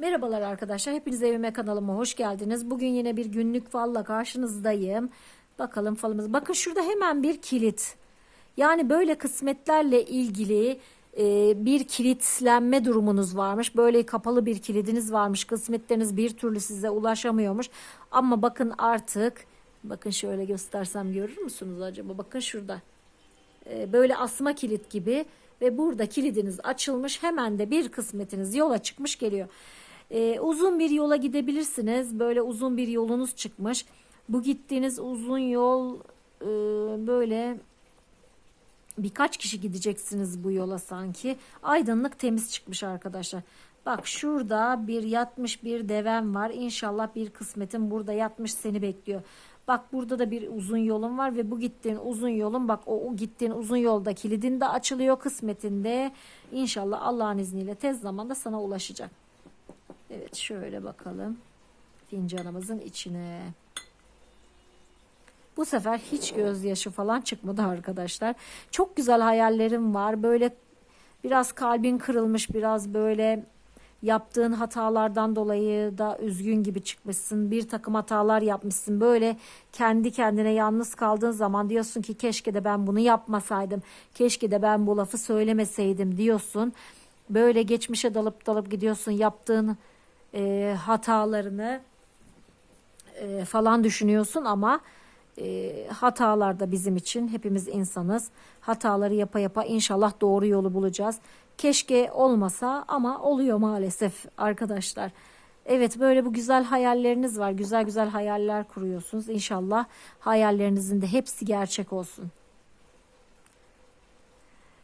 Merhabalar arkadaşlar. Hepiniz evime kanalıma hoş geldiniz. Bugün yine bir günlük falla karşınızdayım. Bakalım falımız. Bakın şurada hemen bir kilit. Yani böyle kısmetlerle ilgili e, bir kilitlenme durumunuz varmış. Böyle kapalı bir kilidiniz varmış. Kısmetleriniz bir türlü size ulaşamıyormuş. Ama bakın artık bakın şöyle göstersem görür müsünüz acaba? Bakın şurada. E, böyle asma kilit gibi ve burada kilidiniz açılmış hemen de bir kısmetiniz yola çıkmış geliyor. E, uzun bir yola gidebilirsiniz böyle uzun bir yolunuz çıkmış bu gittiğiniz uzun yol e, böyle birkaç kişi gideceksiniz bu yola sanki aydınlık temiz çıkmış arkadaşlar. Bak şurada bir yatmış bir devem var. İnşallah bir kısmetin burada yatmış seni bekliyor. Bak burada da bir uzun yolun var ve bu gittiğin uzun yolun bak o, gittiğin uzun yolda kilidin de açılıyor kısmetinde. İnşallah Allah'ın izniyle tez zamanda sana ulaşacak. Evet şöyle bakalım fincanımızın içine. Bu sefer hiç gözyaşı falan çıkmadı arkadaşlar. Çok güzel hayallerim var. Böyle biraz kalbin kırılmış, biraz böyle yaptığın hatalardan dolayı da üzgün gibi çıkmışsın. Bir takım hatalar yapmışsın. Böyle kendi kendine yalnız kaldığın zaman diyorsun ki keşke de ben bunu yapmasaydım. Keşke de ben bu lafı söylemeseydim diyorsun. Böyle geçmişe dalıp dalıp gidiyorsun yaptığın e, hatalarını e, falan düşünüyorsun ama e, hatalar da bizim için hepimiz insanız. Hataları yapa yapa inşallah doğru yolu bulacağız. Keşke olmasa ama oluyor maalesef arkadaşlar. Evet böyle bu güzel hayalleriniz var. Güzel güzel hayaller kuruyorsunuz. İnşallah hayallerinizin de hepsi gerçek olsun.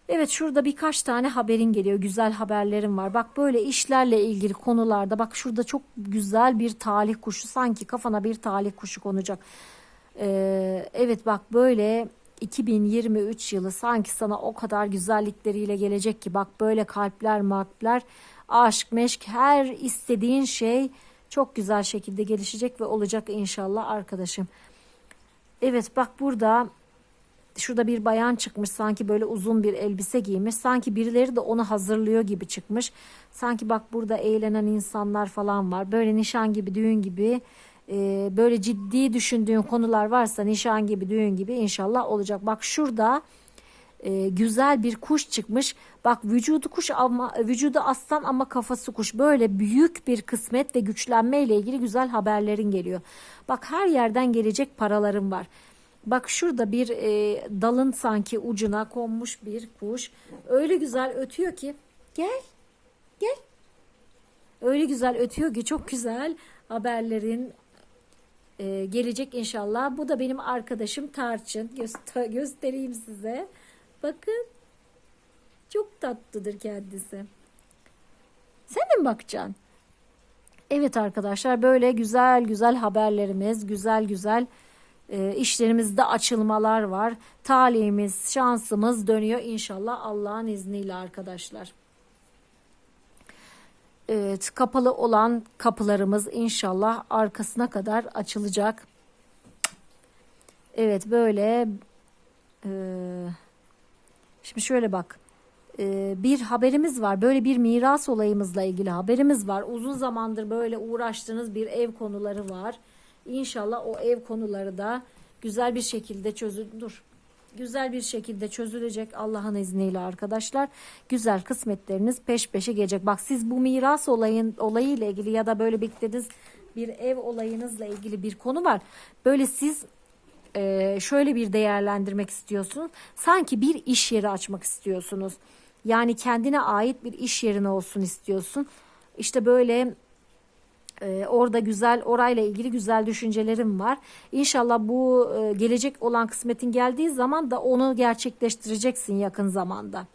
Evet şurada birkaç tane haberin geliyor. Güzel haberlerim var. Bak böyle işlerle ilgili konularda bak şurada çok güzel bir talih kuşu sanki kafana bir talih kuşu konacak. Ee, evet bak böyle 2023 yılı sanki sana o kadar güzellikleriyle gelecek ki bak böyle kalpler marpler aşk meşk her istediğin şey çok güzel şekilde gelişecek ve olacak inşallah arkadaşım. Evet bak burada şurada bir bayan çıkmış sanki böyle uzun bir elbise giymiş sanki birileri de onu hazırlıyor gibi çıkmış. Sanki bak burada eğlenen insanlar falan var. Böyle nişan gibi düğün gibi e, böyle ciddi düşündüğün konular varsa nişan gibi düğün gibi inşallah olacak. Bak şurada e, güzel bir kuş çıkmış. Bak vücudu kuş ama vücudu aslan ama kafası kuş. Böyle büyük bir kısmet ve güçlenme ile ilgili güzel haberlerin geliyor. Bak her yerden gelecek paraların var Bak şurada bir e, dalın sanki ucuna konmuş bir kuş. Öyle güzel ötüyor ki. Gel. Gel. Öyle güzel ötüyor ki çok güzel haberlerin e, gelecek inşallah. Bu da benim arkadaşım Tarçın. Göster göstereyim size. Bakın. Çok tatlıdır kendisi. Sen de mi bakacaksın? Evet arkadaşlar böyle güzel güzel haberlerimiz, güzel güzel e, işlerimizde açılmalar var. Talihimiz, şansımız dönüyor inşallah Allah'ın izniyle arkadaşlar. Evet, kapalı olan kapılarımız inşallah arkasına kadar açılacak. Evet böyle e, şimdi şöyle bak e, bir haberimiz var böyle bir miras olayımızla ilgili haberimiz var uzun zamandır böyle uğraştığınız bir ev konuları var İnşallah o ev konuları da güzel bir şekilde çözülür. Güzel bir şekilde çözülecek Allah'ın izniyle arkadaşlar. Güzel kısmetleriniz peş peşe gelecek. Bak siz bu miras olayın olayıyla ilgili ya da böyle beklediğiniz bir ev olayınızla ilgili bir konu var. Böyle siz e, şöyle bir değerlendirmek istiyorsunuz. Sanki bir iş yeri açmak istiyorsunuz. Yani kendine ait bir iş yerin olsun istiyorsun. İşte böyle ee, orada güzel orayla ilgili güzel düşüncelerim var. İnşallah bu e, gelecek olan kısmetin geldiği zaman da onu gerçekleştireceksin yakın zamanda.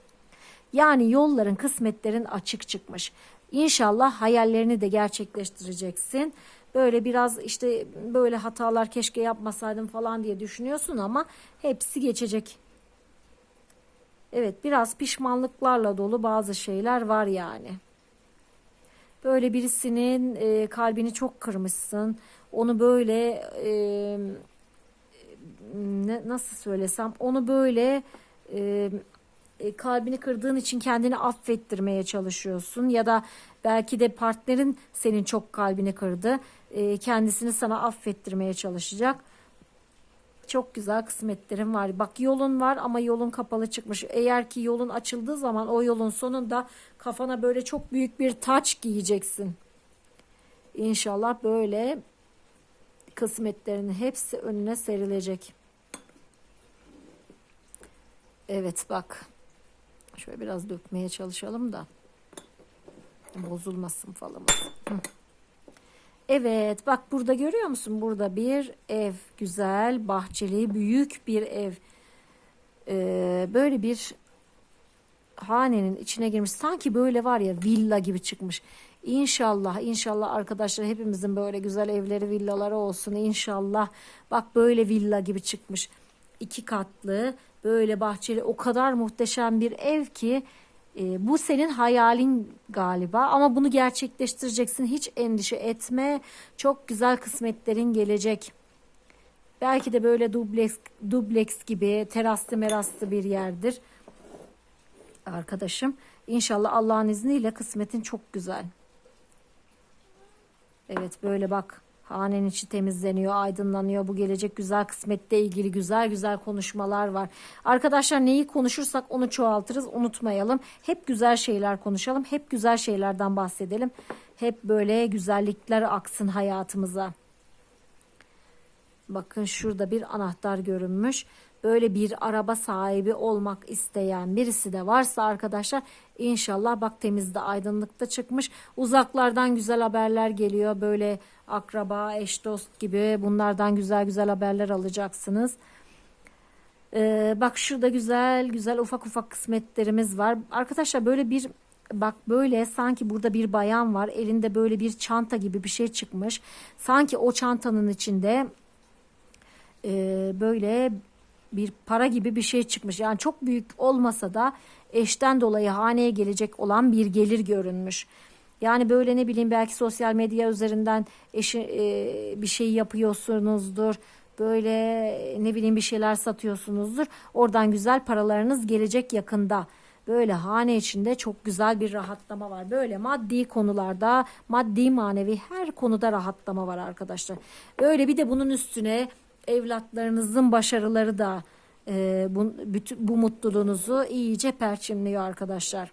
Yani yolların, kısmetlerin açık çıkmış. İnşallah hayallerini de gerçekleştireceksin. Böyle biraz işte böyle hatalar keşke yapmasaydım falan diye düşünüyorsun ama hepsi geçecek. Evet biraz pişmanlıklarla dolu bazı şeyler var yani. Böyle birisinin e, kalbini çok kırmışsın. Onu böyle e, ne, nasıl söylesem onu böyle e, e, kalbini kırdığın için kendini affettirmeye çalışıyorsun ya da belki de partnerin senin çok kalbini kırdı. E, kendisini sana affettirmeye çalışacak. Çok güzel kısmetlerim var. Bak yolun var ama yolun kapalı çıkmış. Eğer ki yolun açıldığı zaman o yolun sonunda kafana böyle çok büyük bir taç giyeceksin. İnşallah böyle kısmetlerinin hepsi önüne serilecek. Evet bak. Şöyle biraz dökmeye çalışalım da. Bozulmasın falımız. Hı. Evet bak burada görüyor musun? Burada bir ev. Güzel, bahçeli, büyük bir ev. Ee, böyle bir hanenin içine girmiş. Sanki böyle var ya villa gibi çıkmış. İnşallah, inşallah arkadaşlar hepimizin böyle güzel evleri, villaları olsun. İnşallah. Bak böyle villa gibi çıkmış. İki katlı, böyle bahçeli, o kadar muhteşem bir ev ki e, bu senin hayalin galiba ama bunu gerçekleştireceksin. Hiç endişe etme. Çok güzel kısmetlerin gelecek. Belki de böyle dubleks, dubleks gibi teraslı meraslı bir yerdir. Arkadaşım İnşallah Allah'ın izniyle kısmetin çok güzel. Evet böyle bak hanenin içi temizleniyor, aydınlanıyor. Bu gelecek güzel kısmette ilgili güzel güzel konuşmalar var. Arkadaşlar neyi konuşursak onu çoğaltırız. Unutmayalım. Hep güzel şeyler konuşalım. Hep güzel şeylerden bahsedelim. Hep böyle güzellikler aksın hayatımıza. Bakın şurada bir anahtar görünmüş. Böyle bir araba sahibi olmak isteyen birisi de varsa arkadaşlar inşallah bak temizde aydınlıkta çıkmış. Uzaklardan güzel haberler geliyor. Böyle akraba, eş dost gibi bunlardan güzel güzel haberler alacaksınız. Ee, bak şurada güzel güzel ufak ufak kısmetlerimiz var. Arkadaşlar böyle bir bak böyle sanki burada bir bayan var. Elinde böyle bir çanta gibi bir şey çıkmış. Sanki o çantanın içinde e, böyle bir para gibi bir şey çıkmış. Yani çok büyük olmasa da eşten dolayı haneye gelecek olan bir gelir görünmüş. Yani böyle ne bileyim belki sosyal medya üzerinden eşi e, bir şey yapıyorsunuzdur. Böyle ne bileyim bir şeyler satıyorsunuzdur. Oradan güzel paralarınız gelecek yakında. Böyle hane içinde çok güzel bir rahatlama var. Böyle maddi konularda, maddi manevi her konuda rahatlama var arkadaşlar. Böyle bir de bunun üstüne evlatlarınızın başarıları da e, bu, bütün, bu mutluluğunuzu iyice perçinliyor arkadaşlar.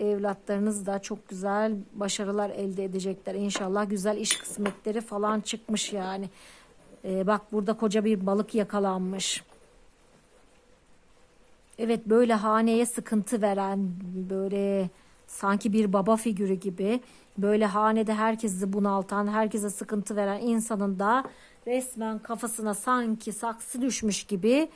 Evlatlarınız da çok güzel başarılar elde edecekler. İnşallah güzel iş kısmetleri falan çıkmış yani. E, bak burada koca bir balık yakalanmış. Evet böyle haneye sıkıntı veren böyle sanki bir baba figürü gibi böyle hanede herkesi bunaltan, herkese sıkıntı veren insanın da resmen kafasına sanki saksı düşmüş gibi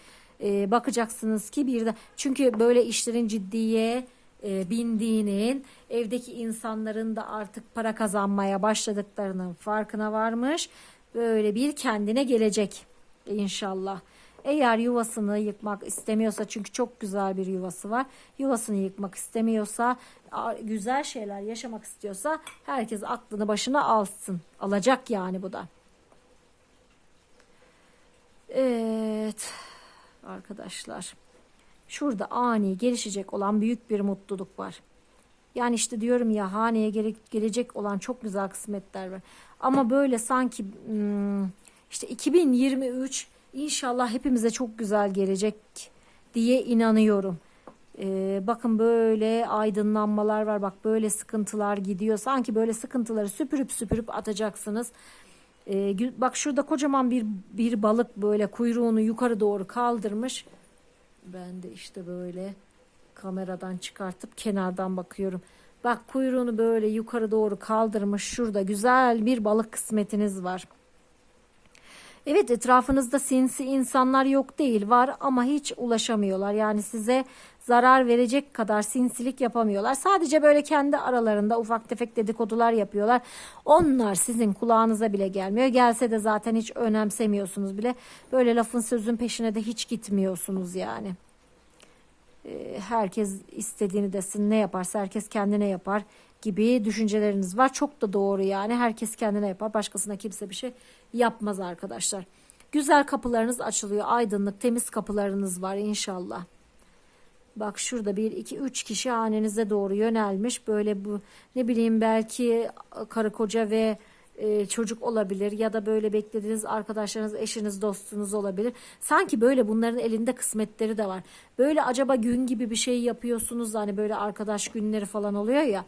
e, bakacaksınız ki bir de çünkü böyle işlerin ciddiye e, bindiğinin evdeki insanların da artık para kazanmaya başladıklarının farkına varmış. Böyle bir kendine gelecek inşallah. Eğer yuvasını yıkmak istemiyorsa çünkü çok güzel bir yuvası var. Yuvasını yıkmak istemiyorsa, güzel şeyler yaşamak istiyorsa herkes aklını başına alsın. Alacak yani bu da. Evet arkadaşlar. Şurada ani gelişecek olan büyük bir mutluluk var. Yani işte diyorum ya haneye gele gelecek olan çok güzel kısmetler var. Ama böyle sanki hmm, işte 2023 inşallah hepimize çok güzel gelecek diye inanıyorum. Ee, bakın böyle aydınlanmalar var. Bak böyle sıkıntılar gidiyor. Sanki böyle sıkıntıları süpürüp süpürüp atacaksınız. Ee, bak şurada kocaman bir bir balık böyle kuyruğunu yukarı doğru kaldırmış. Ben de işte böyle kameradan çıkartıp kenardan bakıyorum. Bak kuyruğunu böyle yukarı doğru kaldırmış. Şurada güzel bir balık kısmetiniz var. Evet etrafınızda sinsi insanlar yok değil var ama hiç ulaşamıyorlar. Yani size zarar verecek kadar sinsilik yapamıyorlar. Sadece böyle kendi aralarında ufak tefek dedikodular yapıyorlar. Onlar sizin kulağınıza bile gelmiyor. Gelse de zaten hiç önemsemiyorsunuz bile. Böyle lafın sözün peşine de hiç gitmiyorsunuz yani. Ee, herkes istediğini desin ne yaparsa herkes kendine yapar gibi düşünceleriniz var. Çok da doğru yani. Herkes kendine yapar. Başkasına kimse bir şey yapmaz arkadaşlar. Güzel kapılarınız açılıyor. Aydınlık, temiz kapılarınız var inşallah. Bak şurada bir, iki, üç kişi hanenize doğru yönelmiş. Böyle bu ne bileyim belki karı koca ve e, çocuk olabilir ya da böyle beklediğiniz arkadaşlarınız, eşiniz, dostunuz olabilir. Sanki böyle bunların elinde kısmetleri de var. Böyle acaba gün gibi bir şey yapıyorsunuz hani böyle arkadaş günleri falan oluyor ya.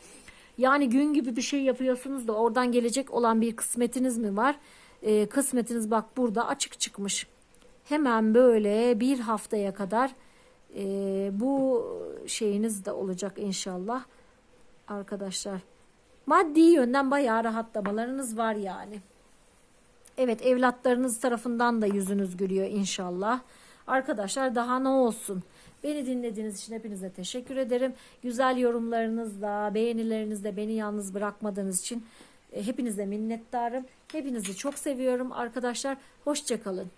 Yani gün gibi bir şey yapıyorsunuz da oradan gelecek olan bir kısmetiniz mi var? E, kısmetiniz bak burada açık çıkmış. Hemen böyle bir haftaya kadar e, bu şeyiniz de olacak inşallah arkadaşlar. Maddi yönden bayağı rahatlamalarınız var yani. Evet evlatlarınız tarafından da yüzünüz gülüyor inşallah. Arkadaşlar daha ne olsun. Beni dinlediğiniz için hepinize teşekkür ederim. Güzel yorumlarınızla, beğenilerinizle beni yalnız bırakmadığınız için e, hepinize minnettarım. Hepinizi çok seviyorum arkadaşlar. Hoşçakalın.